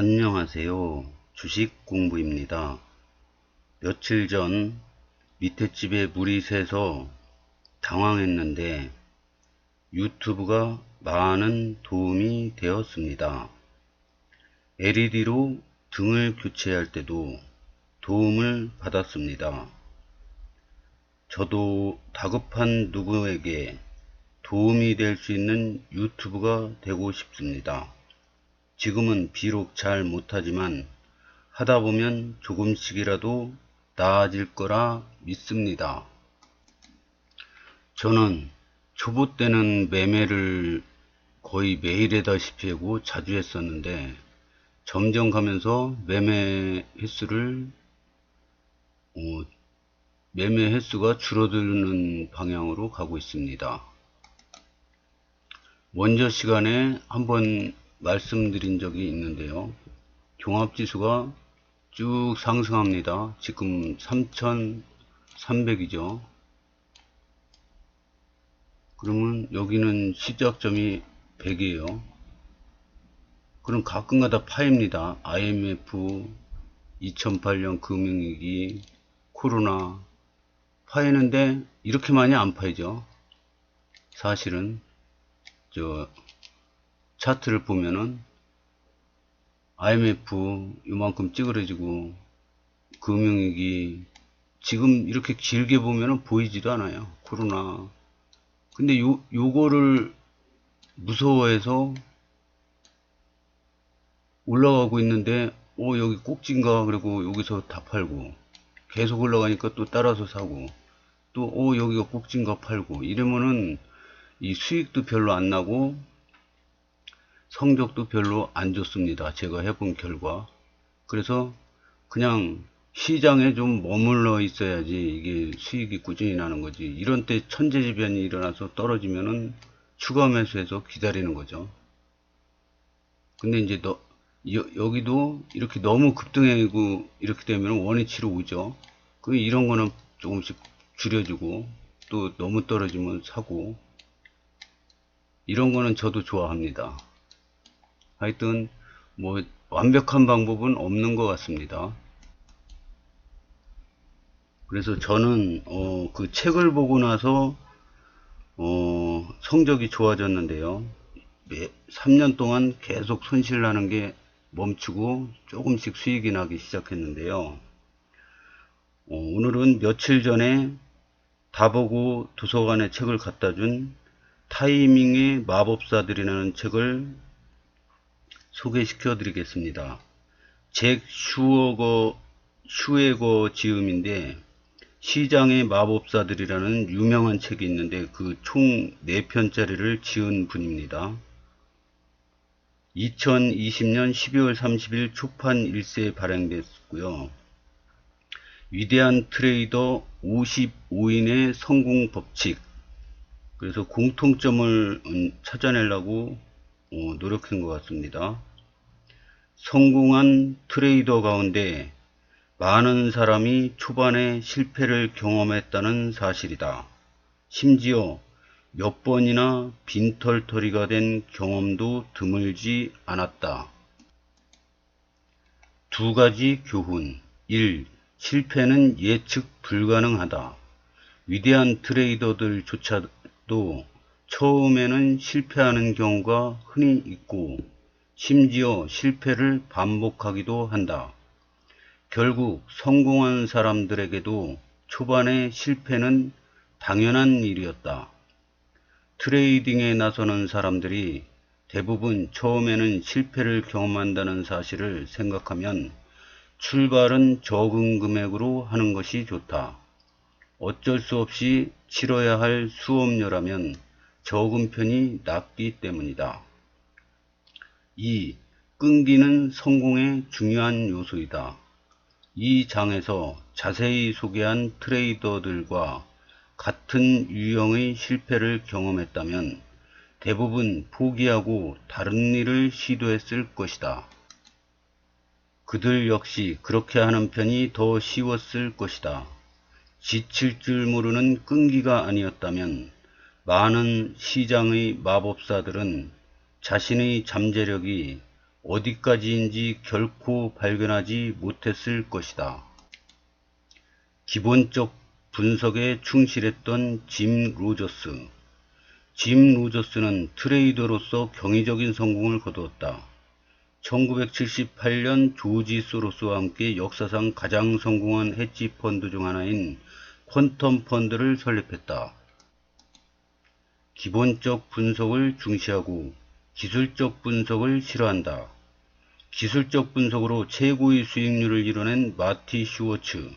안녕하세요. 주식 공부입니다. 며칠 전 밑에 집에 물이 새서 당황했는데 유튜브가 많은 도움이 되었습니다. LED로 등을 교체할 때도 도움을 받았습니다. 저도 다급한 누구에게 도움이 될 수 있는 유튜브가 되고 싶습니다. 지금은 비록 잘 못하지만 하다 보면 조금씩이라도 나아질 거라 믿습니다. 저는 초보 때는 매매를 거의 매일 하다시피 하고 자주 했었는데 점점 가면서 매매 횟수를 어, 매매 횟수가 줄어드는 방향으로 가고 있습니다. 먼저 시간에 한번 말씀드린 적이 있는데요. 종합지수가 쭉 상승합니다. 지금 3,300이죠. 그러면 여기는 시작점이 100이에요. 그럼 가끔가다 파입니다. IMF, 2008년 금융위기, 코로나 파이는데 이렇게 많이 안 파이죠. 사실은 저 차트를 보면은 IMF 이만큼 찌그러지고 금융위기 지금 이렇게 길게 보면은 보이지도 않아요. 코로나. 근데 요, 요거를 무서워해서 올라가고 있는데 어 여기 꼭진가 그리고 여기서 다 팔고 계속 올라가니까 또 따라서 사고 또 어 여기가 꼭진가 팔고 이러면은 이 수익도 별로 안 나고 성적도 별로 안 좋습니다. 제가 해본 결과. 그래서 그냥 시장에 좀 머물러 있어야지 이게 수익이 꾸준히 나는 거지. 이런 때 천재지변이 일어나서 떨어지면은 추가 매수해서 기다리는 거죠. 근데 이제 너, 여, 기도 이렇게 너무 급등해고 이렇게 되면 원위치로 오죠. 그 이런 거는 조금씩 줄여주고 또 너무 떨어지면 사고 이런 거는 저도 좋아합니다. 하여튼 뭐 완벽한 방법은 없는 것 같습니다. 그래서 저는 어, 그 책을 보고 나서 어, 성적이 좋아졌는데요. 3년 동안 계속 손실 나는 게 멈추고 조금씩 수익이 나기 시작했는데요. 어, 오늘은 며칠 전에 다보고 도서관에 책을 갖다 준 타이밍의 마법사들이라는 책을 소개시켜 드리겠습니다. 잭 슈어거, 슈에거 지음인데 시장의 마법사들이라는 유명한 책이 있는데 그 총 4편짜리를 지은 분입니다. 2020년 12월 30일 초판 1세에 발행됐고요. 위대한 트레이더 55인의 성공 법칙 그래서 공통점을 음, 찾아내려고 어, 노력한 것 같습니다. 성공한 트레이더 가운데 많은 사람이 초반에 실패를 경험했다는 사실이다. 심지어 몇 번이나 빈털터리가 된 경험도 드물지 않았다. 두 가지 교훈. 1. 실패는 예측 불가능하다. 위대한 트레이더들조차도 처음에는 실패하는 경우가 흔히 있고 심지어 실패를 반복하기도 한다. 결국 성공한 사람들에게도 초반의 실패는 당연한 일이었다. 트레이딩에 나서는 사람들이 대부분 처음에는 실패를 경험한다는 사실을 생각하면 출발은 적은 금액으로 하는 것이 좋다. 어쩔 수 없이 치러야 할 수업료라면 적은 편이 낫기 때문이다. 2. 끈기는 성공의 중요한 요소이다. 이 장에서 자세히 소개한 트레이더들과 같은 유형의 실패를 경험했다면 대부분 포기하고 다른 일을 시도했을 것이다. 그들 역시 그렇게 하는 편이 더 쉬웠을 것이다. 지칠 줄 모르는 끈기가 아니었다면 많은 시장의 마법사들은 자신의 잠재력이 어디까지인지 결코 발견하지 못했을 것이다. 기본적 분석에 충실했던 짐 로저스. 짐 로저스는 트레이더로서 경이적인 성공을 거두었다. 1978년 조지 소로스와 함께 역사상 가장 성공한 헤지 펀드 중 하나인 퀀텀 펀드를 설립했다. 기본적 분석을 중시하고 기술적 분석을 싫어한다. 기술적 분석으로 최고의 수익률을 이뤄낸 마티 슈워츠.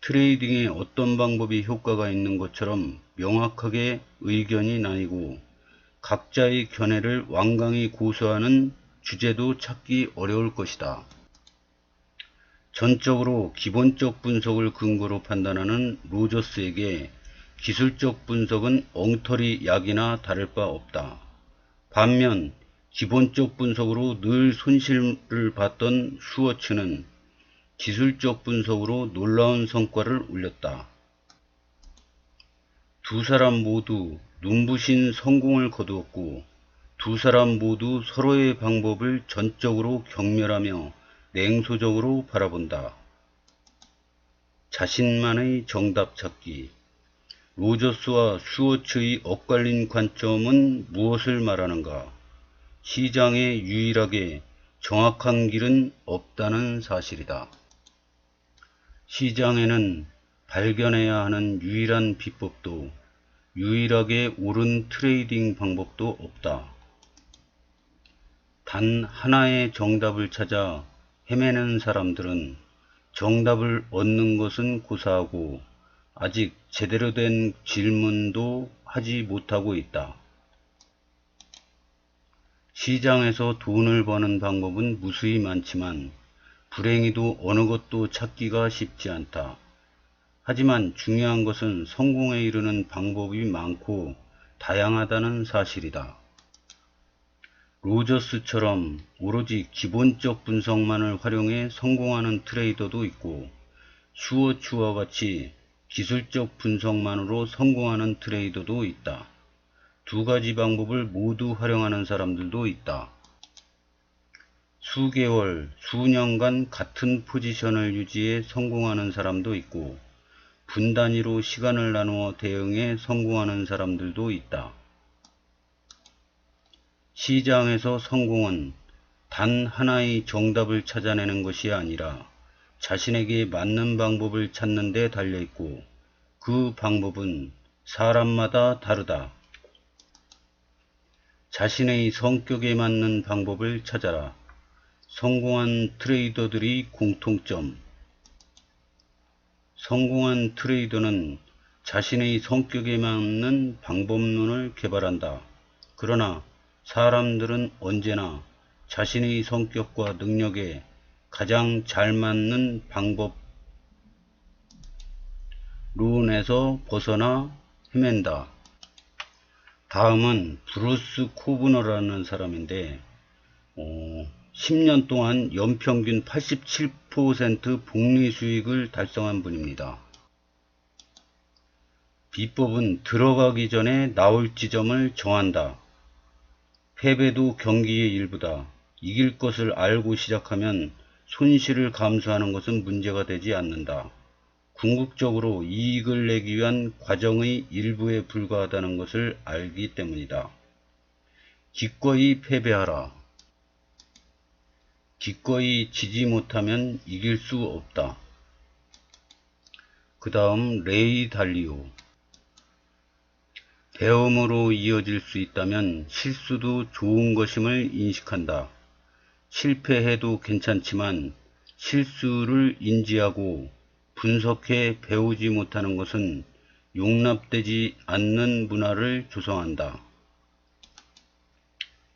트레이딩에 어떤 방법이 효과가 있는 것처럼 명확하게 의견이 나뉘고 각자의 견해를 완강히 고수하는 주제도 찾기 어려울 것이다. 전적으로 기본적 분석을 근거로 판단하는 로저스에게 기술적 분석은 엉터리 약이나 다를 바 없다. 반면 기본적 분석으로 늘 손실을 봤던 슈어츠는 기술적 분석으로 놀라운 성과를 올렸다. 두 사람 모두 눈부신 성공을 거두었고 두 사람 모두 서로의 방법을 전적으로 경멸하며 냉소적으로 바라본다. 자신만의 정답 찾기 로저스와 슈어츠의 엇갈린 관점은 무엇을 말하는가? 시장에 유일하게 정확한 길은 없다는 사실이다. 시장에는 발견해야 하는 유일한 비법도 유일하게 옳은 트레이딩 방법도 없다. 단 하나의 정답을 찾아 헤매는 사람들은 정답을 얻는 것은 고사하고 아직 제대로 된 질문도 하지 못하고 있다. 시장에서 돈을 버는 방법은 무수히 많지만 불행히도 어느 것도 찾기가 쉽지 않다. 하지만 중요한 것은 성공에 이르는 방법이 많고 다양하다는 사실이다. 로저스처럼 오로지 기본적 분석만을 활용해 성공하는 트레이더도 있고 슈어츠와 같이 기술적 분석만으로 성공하는 트레이더도 있다. 두 가지 방법을 모두 활용하는 사람들도 있다. 수개월, 수년간 같은 포지션을 유지해 성공하는 사람도 있고 분단위로 시간을 나누어 대응해 성공하는 사람들도 있다. 시장에서 성공은 단 하나의 정답을 찾아내는 것이 아니라 자신에게 맞는 방법을 찾는 데 달려있고 그 방법은 사람마다 다르다. 자신의 성격에 맞는 방법을 찾아라. 성공한 트레이더들이 공통점 성공한 트레이더는 자신의 성격에 맞는 방법론을 개발한다. 그러나 사람들은 언제나 자신의 성격과 능력에 가장 잘 맞는 방법론에서 벗어나 헤맨다. 다음은 브루스 코브너라는 사람인데 어, 10년 동안 연평균 87% 복리 수익을 달성한 분입니다. 비법은 들어가기 전에 나올 지점을 정한다. 패배도 경기의 일부다. 이길 것을 알고 시작하면 손실을 감수하는 것은 문제가 되지 않는다. 궁극적으로 이익을 내기 위한 과정의 일부에 불과하다는 것을 알기 때문이다. 기꺼이 패배하라. 기꺼이 지지 못하면 이길 수 없다. 그 다음 레이 달리오 배움으로 이어질 수 있다면 실수도 좋은 것임을 인식한다. 실패해도 괜찮지만 실수를 인지하고 분석해 배우지 못하는 것은 용납되지 않는 문화를 조성한다.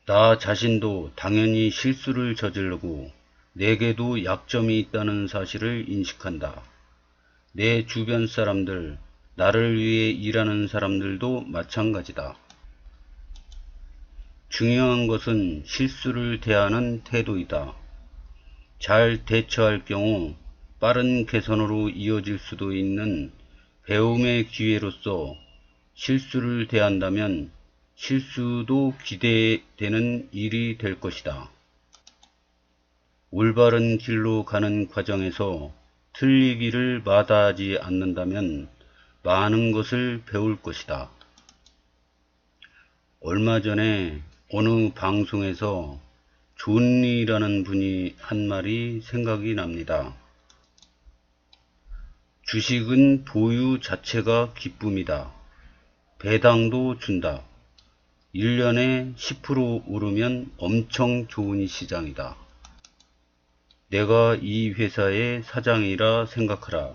나 자신도 당연히 실수를 저지르고 내게도 약점이 있다는 사실을 인식한다. 내 주변 사람들, 나를 위해 일하는 사람들도 마찬가지다. 중요한 것은 실수를 대하는 태도이다. 잘 대처할 경우 빠른 개선으로 이어질 수도 있는 배움의 기회로서 실수를 대한다면 실수도 기대되는 일이 될 것이다. 올바른 길로 가는 과정에서 틀리기를 마다하지 않는다면 많은 것을 배울 것이다. 얼마 전에 어느 방송에서 존리라는 분이 한 말이 생각이 납니다. 주식은 보유 자체가 기쁨이다. 배당도 준다. 1년에 10% 오르면 엄청 좋은 시장이다. 내가 이 회사의 사장이라 생각하라.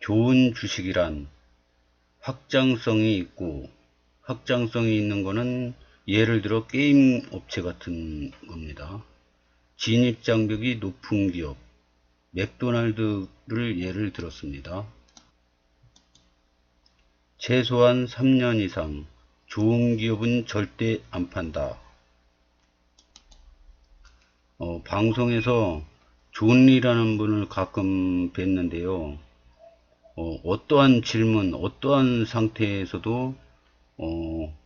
좋은 주식이란 확장성이 있고 확장성이 있는 거는 예를 들어 게임 업체 같은 겁니다. 진입 장벽이 높은 기업, 맥도날드를 예를 들었습니다. 최소한 3년 이상 좋은 기업은 절대 안 판다. 어, 방송에서 존리라는 분을 가끔 뵀는데요. 어, 떠한 질문, 어떠한 상태에서도 어,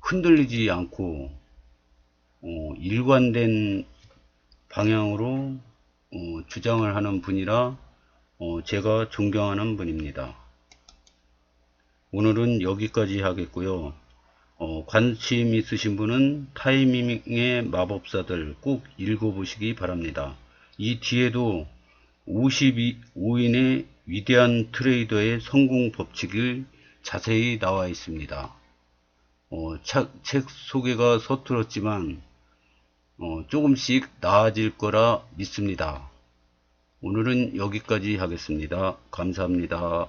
흔들리지 않고 어, 일관된 방향으로 어, 주장을 하는 분이라 어, 제가 존경하는 분입니다. 오늘은 여기까지 하겠고요. 어, 관심 있으신 분은 타이밍의 마법사들 꼭 읽어보시기 바랍니다. 이 뒤에도 52인의 위대한 트레이더의 성공 법칙을 자세히 나와 있습니다. 어, 차- 책 소개가 서툴었지만 어, 조금씩 나아질 거라 믿습니다. 오늘은 여기까지 하겠습니다. 감사합니다.